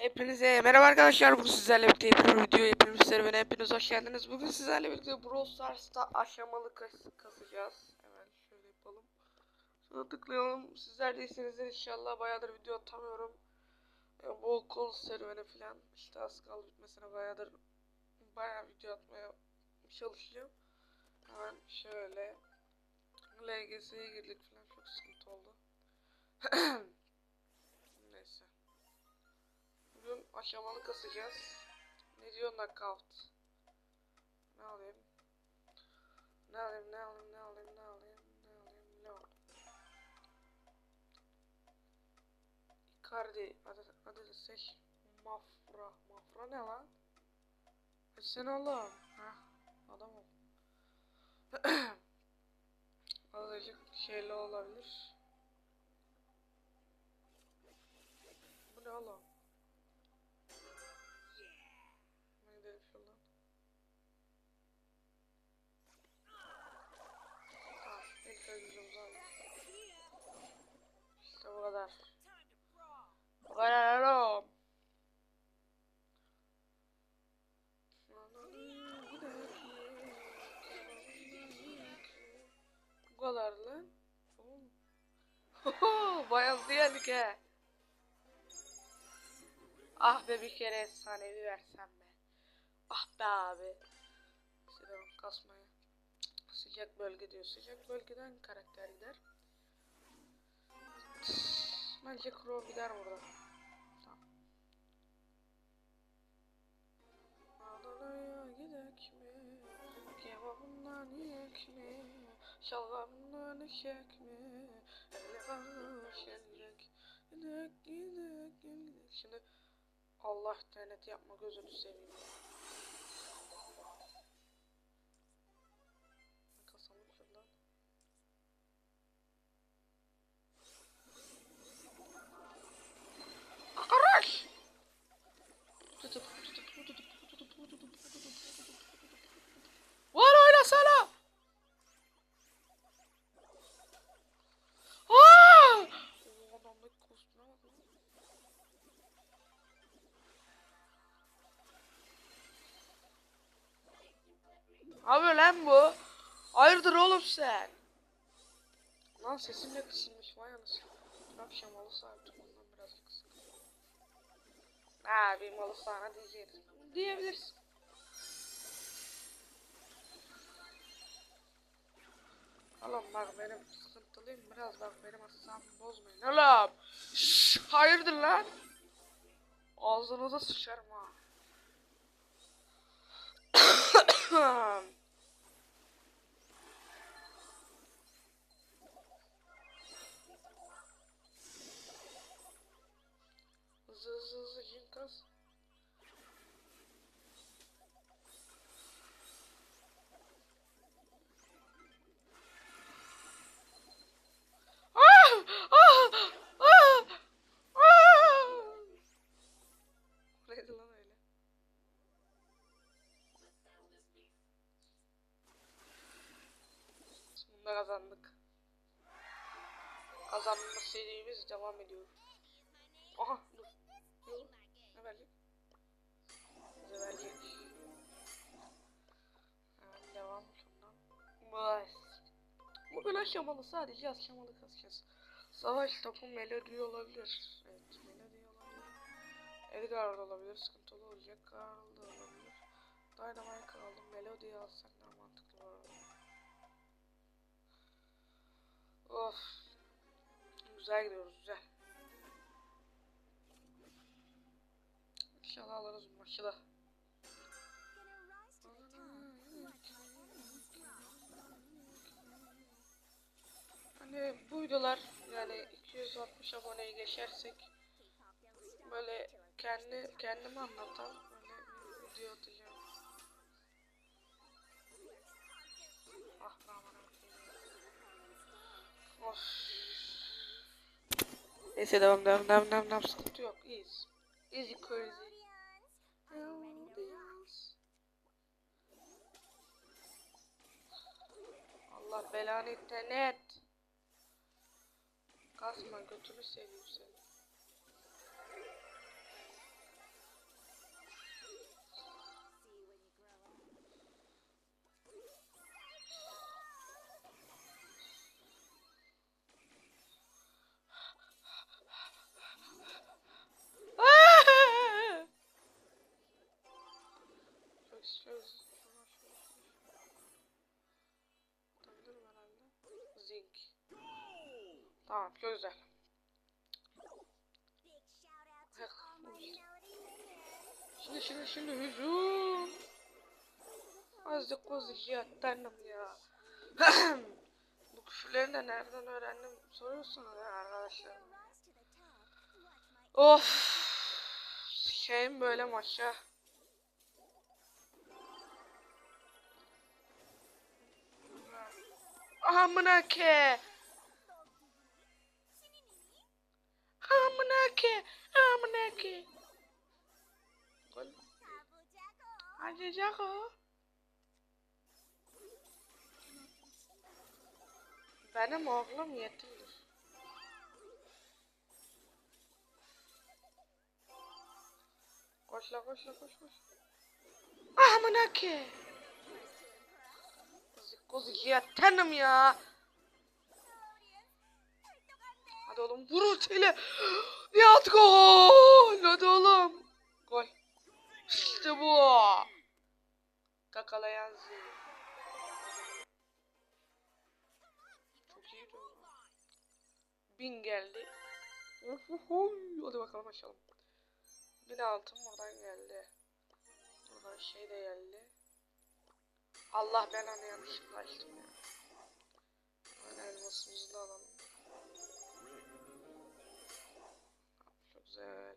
Hepinize merhaba arkadaşlar. Bugün sizlerle birlikte yeni bir video hepiniz serüvene hepiniz hoş geldiniz. Bugün sizlerle birlikte Brawl Stars'ta aşamalı kas kasacağız. Hemen şöyle yapalım. Şuna tıklayalım. Sizler de inşallah. Bayağıdır video atamıyorum. E, bol kol serüvene falan. İşte az kaldı bitmesine bayağıdır bayağı video atmaya çalışacağım. Hemen şöyle LGS'ye girdik falan çok sıkıntı oldu. aşamalı kasacağız. Ne diyor knockout? Ne alayım? Ne alayım, ne alayım, ne alayım, ne alayım, ne alayım, ne alayım? Icardi, adı, adı da seç. Mafra, Mafra ne lan? Sen oğlum. Heh, adam ol. Azıcık şeyli olabilir. Bu ne oğlum? He. Ah be bir kere efsanevi versem be. Ah be abi. Selam kasmaya. Sıcak bölge diyor. Sıcak bölgeden karakter gider. Bence Crow gider burada. Tamam. Adana'ya gidek? Ele karışacak. Gidek gidek gidek. Şimdi Allah denet yapma gözünü seveyim. Abi lan bu. Hayırdır oğlum sen? Lan sesim de kısılmış vay anasını. Akşam malı sahip ondan birazcık kısık. Ha bir malı sana diyeceğiz. Diyebilirsin. Oğlum bak benim sıkıntılıyım biraz bak benim asabımı bozmayın. Oğlum. Şşş, hayırdır lan? Ağzınıza sıçarım ha. öyle? Bunda kazandık. Kazanma serimiz devam ediyor. Aha bu? Ne verecek? Bize verecek. Hemen devam şundan. Vay. Bugün aşamalı sadece aşamalı kasacağız. Savaş topu melodi olabilir. Evet melodi olabilir. Edgar da olabilir. Sıkıntılı olacak. Karl da olabilir. Dynamite aldım. Melodiyi alsak daha mantıklı bu. Of. Güzel gidiyoruz güzel. İnşallah alırız bu maçı da. Hani bu videolar yani 260 aboneyi geçersek böyle kendi kendimi anlatan böyle bir video atacağım. Ah be Of. Neyse devam devam devam devam devam sıkıntı yok iyiyiz. Easy crazy. Allah belanı internet. Kasma götünü seveyim seni. Tamam çok güzel. Şimdi şimdi şimdi hücum. Azıcık kozuk ya tanrım ya. Bu küfürleri de nereden öğrendim soruyorsunuz ya arkadaşlar. Of. Şeyim böyle maşa. Amına ke. Amına ke. Amına ke. Gol. Acıyacak o. Benim oğlum yetimdir. Koş la koş koş koş. Amına ke. Kuzik kuzik ya tanım ya. Hadi oğlum vur ultiyle. Nihat gol. Hadi oğlum. Gol. İşte bu. Kakalayan zil. Bin geldi. Hadi bakalım açalım. Bin altın buradan geldi. Buradan şey de geldi. Allah ben onu yanlışlıkla açtım ya. Ben elmasımızı da alalım. Çok güzel.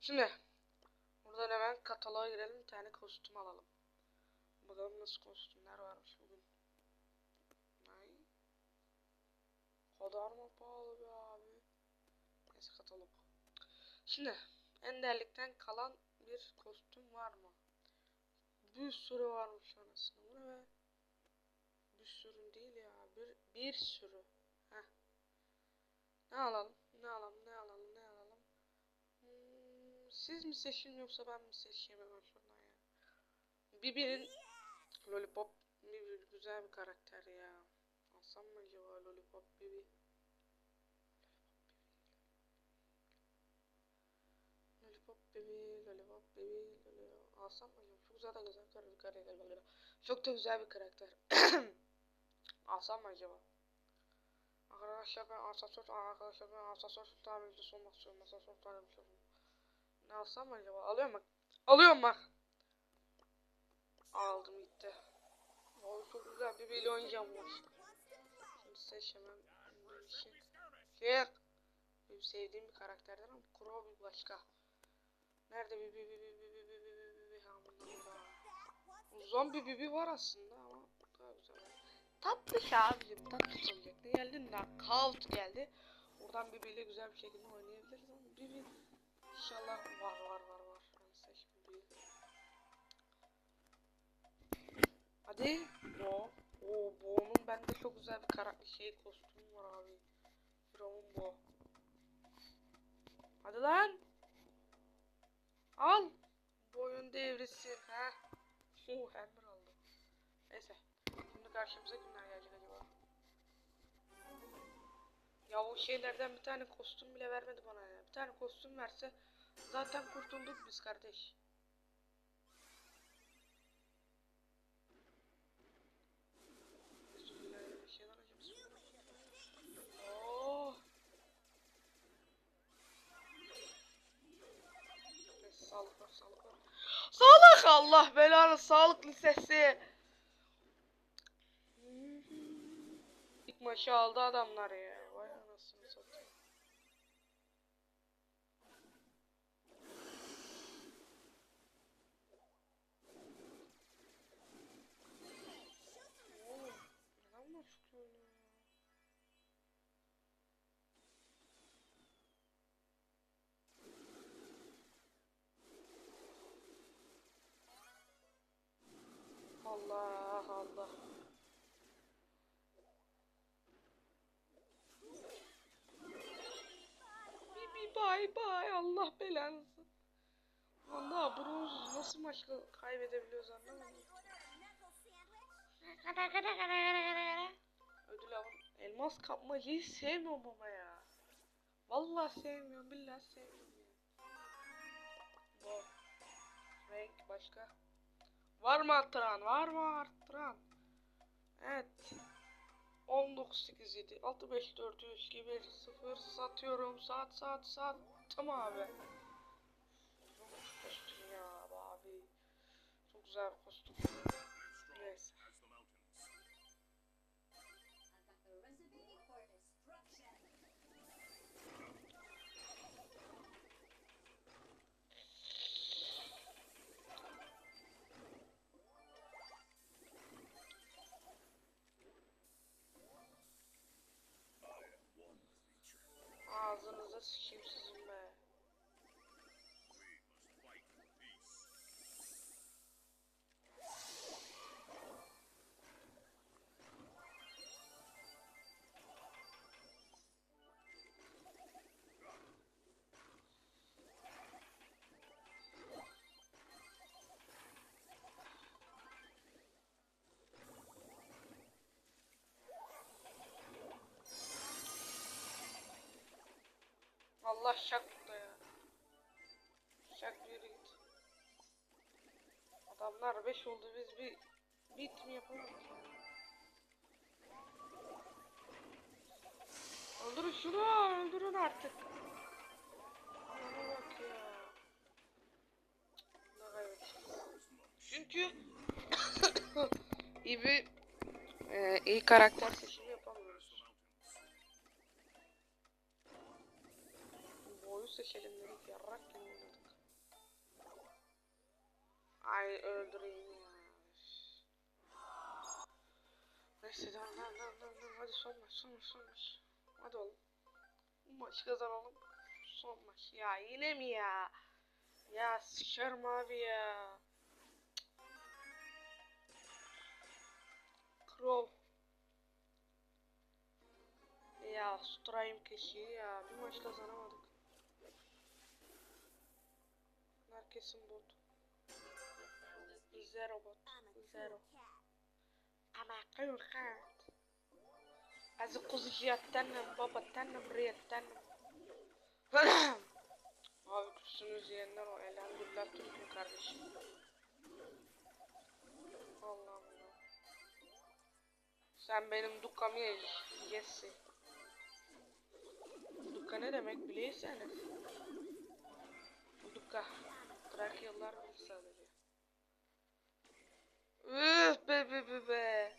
Şimdi buradan hemen kataloğa girelim bir tane kostüm alalım. Bakalım nasıl kostümler varmış bugün. Ay. Kadar mı pahalı be abi? Neyse katalog. Şimdi enderlikten kalan bir kostüm var mı? Bir sürü varmış anasını. Bu ne be? Bir sürü değil ya. Bir, bir sürü. Heh. Ne alalım? Ne alalım? Ne alalım? Ne alalım? Hmm, siz mi seçin yoksa ben mi seçeyim hemen şuradan ya? Bibi'nin Lollipop Bibi güzel bir karakter ya. Alsam mı acaba Lollipop Bibi? Lollipop Bibi, Lollipop Bibi, Lollipop... Alsam mı acaba? bu zaten güzel bir karakter. Böyle. Çok da güzel bir karakter. Alsam mı acaba? Arkadaşlar ben asansör, arkadaşlar ben asansör tamircisi olmak istiyorum. Asansör tamircisi olmak Ne alsam mı acaba? Alıyorum bak. Alıyorum bak. Aldım gitti. Oy çok güzel bir böyle oynayacağım var. Şimdi seçemem. Şey. Benim sevdiğim bir karakterden ama Crow bir başka. Nerede bir bir bir bir bir Zombi bir var aslında ama daha güzel. Tatlı ya abicim tatlı olacak. Ne geldi? Knockout geldi. Oradan birbiriyle güzel bir şekilde oynayabiliriz ama bir inşallah var var var var. Seç bir Hadi. Bo. Oo Bo'nun bende çok güzel bir karakter şey kostümü var abi. Firavun Bo. Hadi lan. Al. Boyun devrisin ha. Oh Ember aldı. Neyse. Şimdi karşımıza kimler gelecek acaba? Ya o şeylerden bir tane kostüm bile vermedi bana ya. Bir tane kostüm verse zaten kurtulduk biz kardeş. Radyo Sağlıklı Sesi. İlk maçı aldı adamlar ya. Belanızı. Allah bronz nasıl maç kaybedebiliyoruz anlamadım. Ödül avın. Elmas kapmacayı sevmiyorum ama ya. Vallahi sevmiyorum billahi sevmiyorum ya. Bu. Renk başka. Var mı arttıran? Var mı arttıran? Evet. 1987 65 3 2 1 0 satıyorum saat saat saat tamam abi çok kostüm ya abi çok güzel kostüm. Neyse. Ağzınıza sıçayım sizin Allah şak burada ya. Şak yere git. Adamlar 5 oldu biz bir bit mi yapamadık ya. Öldürün şunu öldürün artık. Bana bak ya. Ne kaybedeceğiz. Çünkü iyi e, iyi karakter seçimi seçelim dedik yarrak gibi oynadık. Ay öldüreyim ya. Neyse devam devam devam devam devam. Hadi son maç son maç son maç. Hadi oğlum. Bu maçı kazanalım. Son maç. Ya yine mi ya? Ya sıçarım abi ya. Crow. Ya Strime keşiği ya. Bir maç kazanamadık. Herkesin bot. Zero bot. Zero. Ama cool cat. Az kuzuciyattanım, babattanım, riyattanım. Abi kusunuz yiyenler o. Elhamdülillah Türk'üm kardeşim. Allah Allah. Sen benim dukkamı yesin. Dukka ne demek biliyorsanız. Dukka. Trakyalılar bilir sadece. Üf be be be be.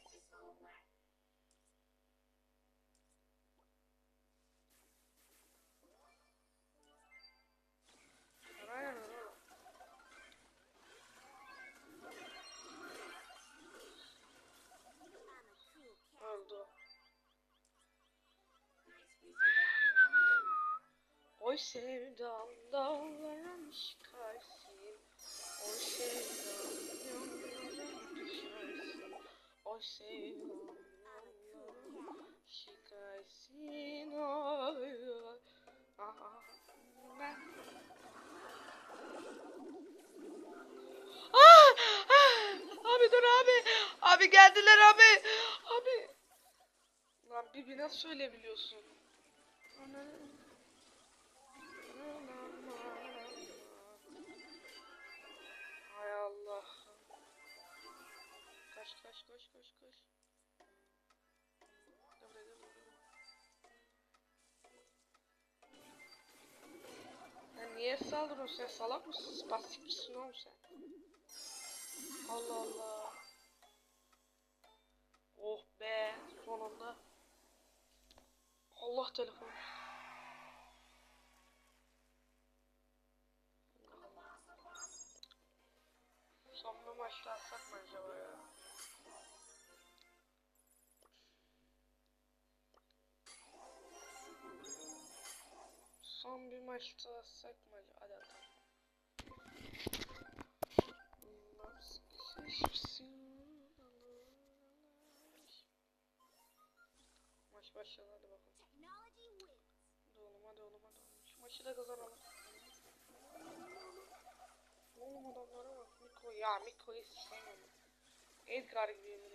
Oy sevdam dağlara Abi geldiler abi. Abi. Lan Bibi nasıl söyleyebiliyorsun? Kaç. Gel buraya, gel buraya, gel buraya. Ya niye saldırıyorsun sen salak mısın? Spastik misin oğlum sen? Allah Allah. Oh be sonunda. Allah telefon. Son bir maçta atsak mı acaba ya? Son bir maçta atsak mı? Hadi atalım. Maç başladı hadi bakalım. Hadi oğlum hadi oğlum hadi oğlum. Şu maçı da kazanalım. Oğlum adamlara bak. Miko ya Miko'yu sevmem. Edgar gibi yemin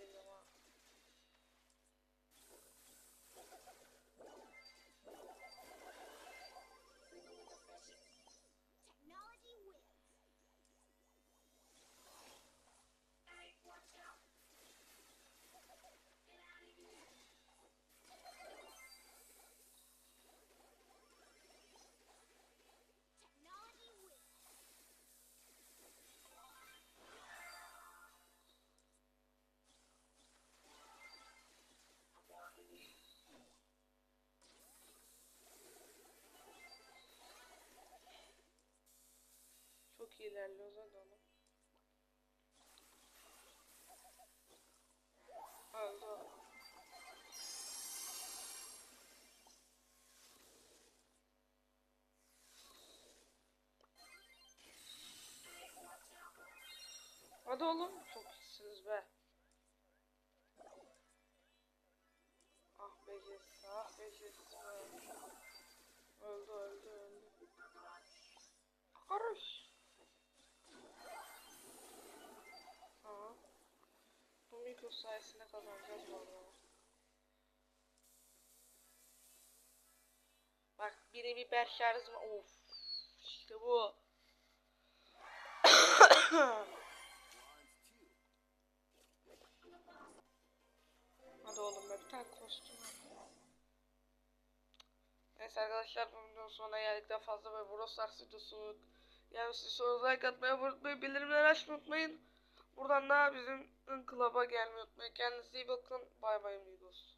hadi oğlum. Öldü o. Hadi oğlum çok iyisiniz be. Ah be Jess, ah be be. Öldü öldü öldü. Karış. Mikro sayesinde kazanacağız arada. Bak biri biber şarjı Of. İşte bu. Hadi oğlum be bir tane kostüm. Neyse arkadaşlar bu videonun sonuna geldik daha fazla böyle Brawl Stars videosu gelmesi sonra like atmayı unutmayın bildirimleri açmayı unutmayın. Buradan da bizim ön club'a gelmeyi unutmayın. Kendinize iyi bakın. Bay bay amigos.